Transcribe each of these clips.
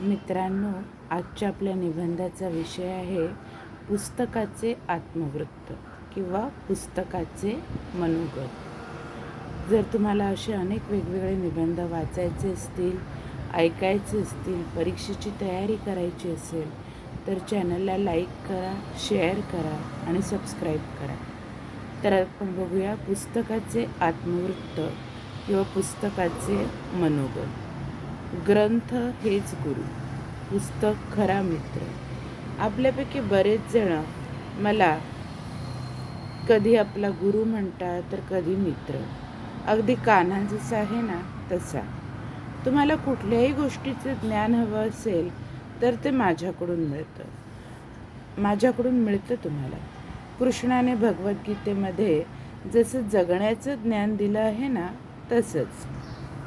मित्रांनो आजच्या आपल्या निबंधाचा विषय आहे पुस्तकाचे आत्मवृत्त किंवा पुस्तकाचे मनोगत. जर तुम्हाला असे अनेक वेगवेगळे निबंध वाचायचे असतील ऐकायचे असतील परीक्षेची तयारी करायची असेल तर चॅनलला लाईक करा शेअर करा आणि सबस्क्राईब करा. तर आपण बघूया पुस्तकाचे आत्मवृत्त किंवा पुस्तकाचे मनोगत. ग्रंथ हेच गुरु पुस्तक खरा मित्र. आपल्यापैकी बरेच जण मला कधी आपला गुरु म्हणतात तर कधी मित्र. अगदी कान्हा जसा आहे ना तसा. तुम्हाला कुठल्याही गोष्टीचं ज्ञान हवं असेल तर ते माझ्याकडून मिळतं. माझ्याकडून मिळतं तुम्हाला. कृष्णाने भगवद्गीतेमध्ये जसं जगण्याचं ज्ञान दिलं आहे ना तसंच.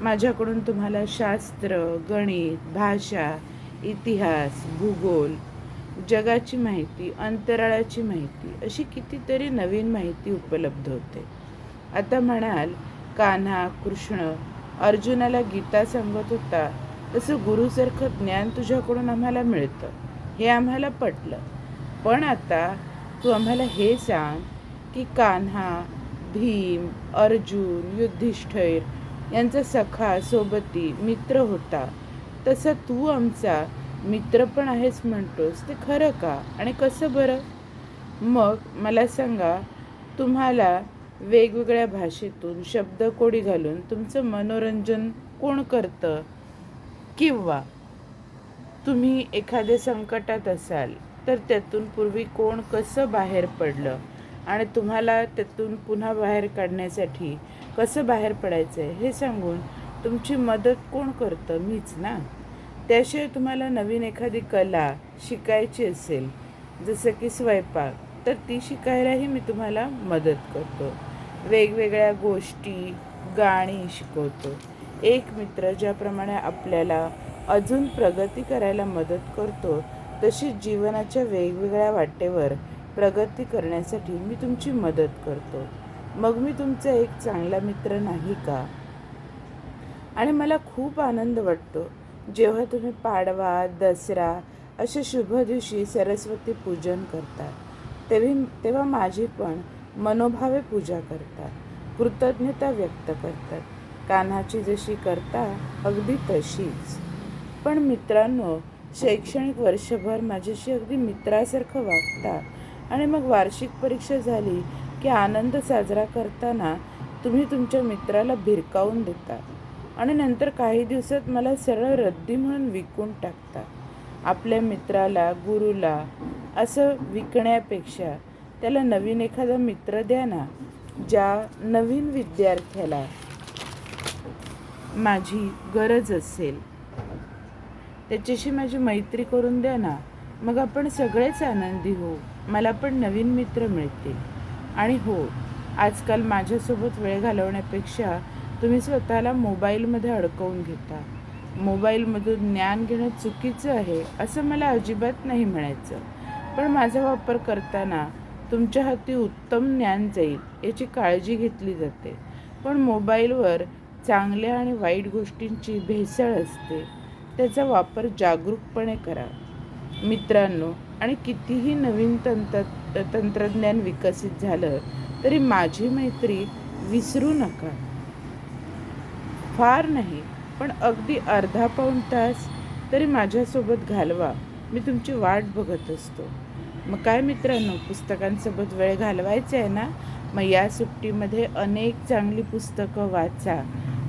माझ्याकडून तुम्हाला शास्त्र गणित भाषा इतिहास भूगोल जगाची माहिती अंतराळाची माहिती अशी कितीतरी नवीन माहिती उपलब्ध होते. आता म्हणाल कान्हा कृष्ण अर्जुनाला गीता सांगत होता तसं गुरुसारखं ज्ञान तुझ्याकडून आम्हाला मिळतं हे आम्हाला पटलं. पण आता तू आम्हाला हे सांग की कान्हा भीम अर्जुन युद्धिष्ठैर यांचा सखा सोबती मित्र होता. तसा तू आमचा मित्र पण आहेस म्हणतोस ते खरं का? आणि कसं बरं? मग मला सांगा तुम्हाला वेगवेगळ्या भाषेतून शब्दकोडी घालून तुमचं मनोरंजन कोण करतं? किंवा तुम्ही एखाद्या संकटात असाल तर त्यातून पूर्वी कोण कसं बाहेर पडलं? आणि तुम्हाला त्यातून पुन्हा बाहेर काढण्यासाठी कसं बाहेर पडायचं आहे हे सांगून तुमची मदत कोण करतं? मीच ना. त्याशिवाय तुम्हाला नवीन एखादी कला शिकायची असेल जसं की स्वयंपाक तर ती शिकायलाही मी तुम्हाला मदत करतो. वेगवेगळ्या गोष्टी गाणी शिकवतो. एक मित्र ज्याप्रमाणे आपल्याला अजून प्रगती करायला मदत करतो तशी जीवनाच्या वेगवेगळ्या वाटेवर प्रगती करण्यासाठी मी तुमची मदत करतो. मग मी तुमचा एक चांगला मित्र नाही का? आणि मला खूप आनंद वाटतो. जेव्हा तुम्ही पाडवा दसरा अशा शुभ दिवशी सरस्वती पूजन करता तेव्हा तेव्हा माझी पण मनोभावे पूजा करतात. कृतज्ञता व्यक्त करतात. कान्हाची जशी करता अगदी तशीच. पण मित्रांनो शैक्षणिक वर्षभर माझ्याशी अगदी मित्रासारखं वागता आणि मग वार्षिक परीक्षा झाली की आनंद साजरा करताना तुम्ही तुमच्या मित्राला भिरकावून देता. आणि नंतर काही दिवसात मला सरळ रद्दी म्हणून विकून टाकता. आपल्या मित्राला गुरुला असं विकण्यापेक्षा त्याला नवीन एखादा मित्र द्या ना ज्या नवीन विद्यार्थ्याला माझी गरज असेल. त्याच्याशी माझी मैत्री करून द्या ना. मग आपण सगळेच आनंदी होऊ. मला पण नवीन मित्र मिळतील. आणि हो आजकाल माझ्यासोबत वेळ घालवण्यापेक्षा तुम्ही स्वतःला मोबाईलमध्ये अडकवून घेता. मोबाईलमधून ज्ञान घेणं चुकीचं आहे असं मला अजिबात नाही म्हणायचं. पण माझा वापर करताना तुमच्या हाती उत्तम ज्ञान जाईल याची काळजी घेतली जाते. पण मोबाईलवर चांगल्या आणि वाईट गोष्टींची भेसळ असते. त्याचा वापर जागरूकपणे करा. मित्रांनो आणि कितीही नवीन तंत्र तंत्रज्ञान विकसित झालं तरी माझी मैत्री विसरू नका. फार नाही पण अगदी अर्धा पाऊण तास तरी माझ्यासोबत घालवा. मी तुमची वाट बघत असतो. मग काय मित्रांनो पुस्तकांसोबत वेळ घालवायचा आहे ना? मग या सुट्टीमध्ये अनेक चांगली पुस्तकं वाचा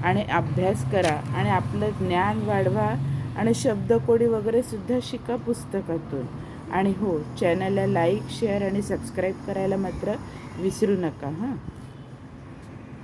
आणि अभ्यास करा आणि आपलं ज्ञान वाढवा. आणि शब्दकोडी वगैरे सुद्धा शिका पुस्तकातून. आणि हो चॅनलला लाईक शेअर आणि सबस्क्राईब करायला मात्र विसरू नका हां.